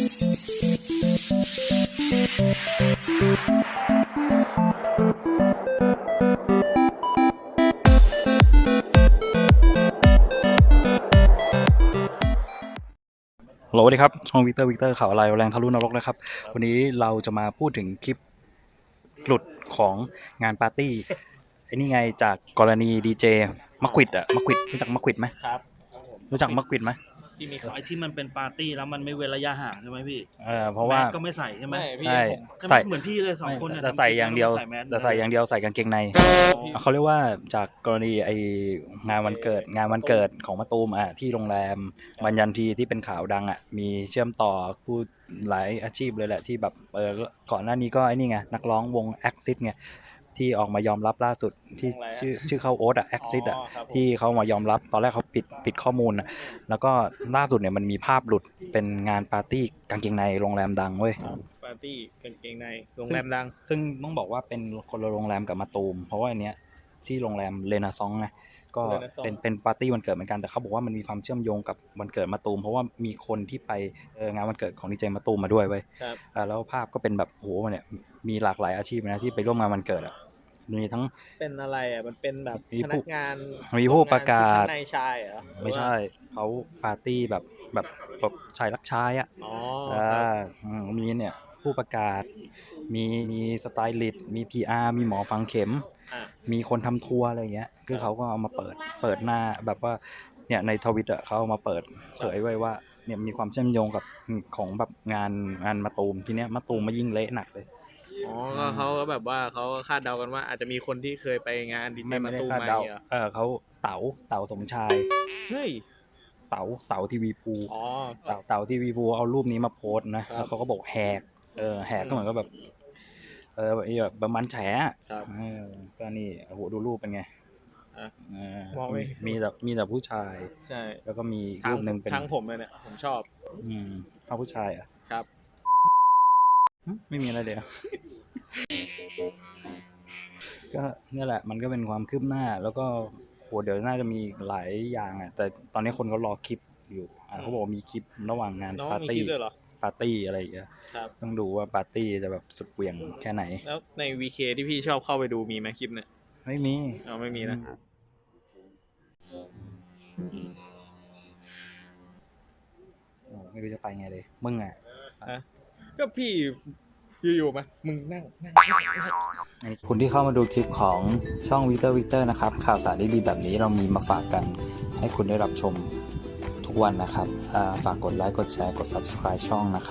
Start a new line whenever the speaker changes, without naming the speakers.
โหลสวัสดีครับ ช่องวิกเตอร์วิกเตอร์ข่าวอะไรแรงทะลุนรกนะครับ วันนี้เราจะมาพูดถึงคลิปหลุดของงานปาร์ตี้ไอ้นี่ไงจากกรณีดีเจมักควิดอะมักควิดรู้จักมักควิดไหม
ครับ
รู้จักมักควิดไหม
ที่มีเขาไอ้ที่มันเป็นปาร์ตี้แล้วมันไม่เว้นระยะห่างใช่ไหมพี่
เออเพราะว่า
แมสก็ไม่ใส่ใช่ไหม
ไม่พี่
ใช่
ผม
ใช่ไหม
ใส่
เหมือนพี่เลยสองคนเนี่ย
แต่ใส่อย่างเดียว
ใส่แมส
แต่ใส่อย่างเดียวใส่กางเกงใน เขาเรียกว่าจากกรณีไองานวันเกิดงานวันเกิดของมะตูมอะที่โรงแรมบัญญันทีที่เป็นข่าวดังอะมีเชื่อมต่อผู้หลายอาชีพเลยแหละที่แบบเออก่อนหน้านี้ก็ไอ้นี่ไงนักร้องวงแอคซิสไง ที่ออกมายอมรับล่าสุดที่
วงอะไรอะ
ชื่อชื่อเขาโอ๊ตอะแอคซิสอะ
ครับผม
ที่เขามายอมรับตอนแรกเขาปิดปิดข้อมูลนะแล้วก็ล่าสุดเนี่ยมันมีภาพหลุดเป็นงานปาร์ตี้กางเกงในโรงแรมดังเว้ย
ปาร์ตี้กางเกงในโรงแรมดัง
ซึ่งต้องบอกว่าเป็นคนละโรงแรมกับมาตูม เพราะว่าอันเนี้ยที่โรงแรมเลนาซองไงก็
Renaissance
เป็นเป็นปาร์ตี้วันเกิดเหมือนกันแต่เขาบอกว่ามันมีความเชื่อมโยงกับวันเกิดมาตูม เพราะว่ามีคนที่ไปเอองานวันเกิดของดีเจมาตูมมาด้วยเว้ย
ครับ
อ่าแล้วภาพก็เป็นแบบโหเนี่ยมีหลากหลายอาชีพนะที่ไปร่วมงานวันเกิดอะ มีทั้ง
เป็นอะไรอะมันเป็นแบบ
มี
พ
ผู้
นักงาน
มีผู้ประกาศ
ชุดชั้นในชายเหรอ
ไม่ใช่เขาปาร์ตี้แบบแบบแบบชายรักชายอะ
อ๋อ
อ่า
ครับ
อืมมีเนี่ยผู้ประกาศ มีมีสไตลิสต์มี PR มีหมอฝังเข็ม
อะ
มีคนทำทัวร์อะไรอย่างเงี้ย คือเขาก็เอามาเปิด เปิดหน้าแบบว่า เนี่ยในทวิตอะเขาเอามาเปิดเผยไว้ว่า เนี่ยมีความเชื่อมโยงกับของแบบงานงานมาตูมทีเนี้ยมาตูมมายิ่งเละหนักเลย
อ๋อก็เขาก็แบบว่าเขาก็คาดเดากันว่า อาจจะมีคนที่เคยไปงานดีเจ
ไม่
มา
ไม่ได้
ตูม
คาด
มา
เดา
เหรอ
เออเขาเต๋าเต๋าสมชาย
เฮ้ย
เต๋าเต๋าทีวีภู
อ๋อ
เต่าเต่าทีวีภูเอารูปนี้มาโพสต์นะ
ครับ
แล้วเขาก็บอกแหกเออแหกก็เหมือนกับแบบ เออแบบไอ้แบบประมาณแฉอะ
ครับ
เออก็นี่โอ้โหดูรูปเป็นไง
อะ
เออ
มองไม่
มีแต่มีแต่ผู้ชาย
ใช่
แล้วก็มีอีก
ทาง
รูปหนึ่งเป็น
ทางผมเลยเนี่ยผมชอบ
อืมภาพผู้ชายอะ
ครับ
หึไม่มีอะไรเลยอะ ก็เนี่ยแหละ มันก็เป็นความคืบหน้า แล้วก็โหเดี๋ยวน่าจะมีหลายอย่างอะ แต่ตอนนี้คนก็รอคลิปอยู่อะเขาบอกว่ามีคลิประหว่างงาน
น้อง
ปาร์
มี
ตี้
คลิปด้วยเหรอ
ปาร์ตี้อะไรอย่างเงี้ย
ครับ
ต้องดูว่าปาร์ตี้จะแบบสุดเหวี่ยงแค่ไหน
แล้วในวีเคที่พี่ชอบเข้าไปดูมีไหมคลิปเนี่ย
ไม่มี
อ๋อไม่มีนะ
โอ้ไม่รู้จะไปไงเลย มึงอะ
ก็พี่ อยู่ๆมามึงนั่งนั่ง
คุณที่เข้ามาดูคลิปของช่องวิเตอร์วิเตอร์นะครับ ข่าวสารดีๆแบบนี้เรามีมาฝากกันให้คุณได้รับชมทุกวันนะครับ ฝากกดไลค์ กดแชร์ กด subscribe ช่องนะครับ